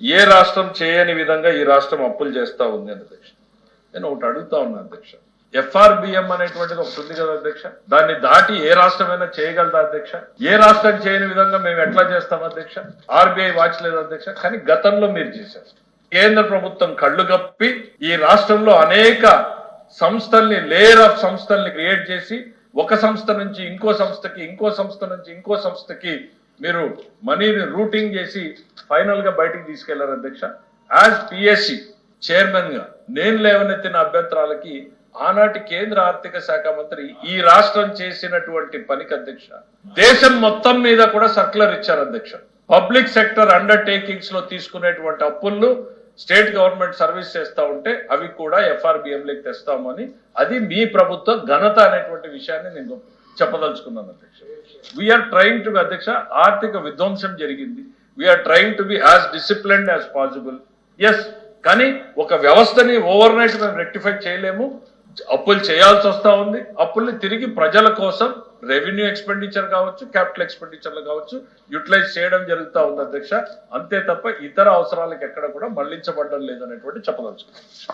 ఏ రాష్ట్రం చేయని విధంగా ఈ రాష్ట్రం అప్పులు చేస్తూ ఉంది అని అధ్యక్ష? నేను ఒకటి అడుగుతా ఉన్నా అధ్యక్ష. ఎఫ్ఆర్బిఎం అనేటువంటిది ఒకటి ఉంది కదా అధ్యక్ష? దాన్ని దాటి ఏ రాష్ట్రమైనా చేయగలదా అధ్యక్ష? ఏ రాష్ట్రం చేయని విధంగా మేము ఎట్లా చేస్తాం అధ్యక్ష? ఆర్బీఐ వాచ్ లేదు అధ్యక్ష. కానీ గతంలో మీరు చేశారు. కేంద్ర ప్రభుత్వం కళ్ళు కప్పి ఈ రాష్ట్రంలో అనేక సంస్థల్ని లేయర్ ఆఫ్ సంస్థల్ని క్రియేట్ చేసి ఒక సంస్థ నుంచి ఇంకో సంస్థకి ఇంకో సంస్థ నుంచి ఇంకో సంస్థకి మీరు మనీని రూటింగ్ చేసి ఫైనల్గా బయటికి తీసుకెళ్ళారు అధ్యక్ష. యాజ్ పిఎస్సి చైర్మన్గా నేను లేవనెత్తిన అభ్యంతరాలకి ఆనాటి కేంద్ర ఆర్థిక శాఖ మంత్రి ఈ రాష్ట్రం చేసినటువంటి పనికి అధ్యక్ష. దేశం మొత్తం మీద కూడా సర్కులర్ ఇచ్చారు అధ్యక్ష. పబ్లిక్ సెక్టర్ అండర్టేకింగ్స్లో తీసుకునేటువంటి అప్పులను స్టేట్ గవర్నమెంట్ సర్వీస్ చేస్తా ఉంటే అవి కూడా ఎఫ్ఆర్బిఎంలకి తెస్తామని అది మీ ప్రభుత్వ ఘనత అనేటువంటి విషయాన్ని నేను చెప్పదలుచుకున్నాను అధ్యక్ష. వీఆర్ ట్రైంగ్ టు అధ్యక్ష ఆర్థిక విధ్వంసం జరిగింది. We're trying to be as disciplined as possible yes కానీ ఒక వ్యవస్థని ఓవర్ నైట్ మేము రెక్టిఫై చేయలేము. అప్పులు చేయాల్సి వస్తా ఉంది. అప్పుల్ని తిరిగి ప్రజల కోసం రెవెన్యూ ఎక్స్పెండిచర్ కావచ్చు క్యాపిటల్ ఎక్స్పెండిచర్లు కావచ్చు యూటిలైజ్ చేయడం జరుగుతూ ఉంది అధ్యక్ష. అంతే తప్ప ఇతర అవసరాలకు ఎక్కడ కూడా మళ్ళించబడడం లేదనేటువంటి చెప్పదలుచుకున్నాం.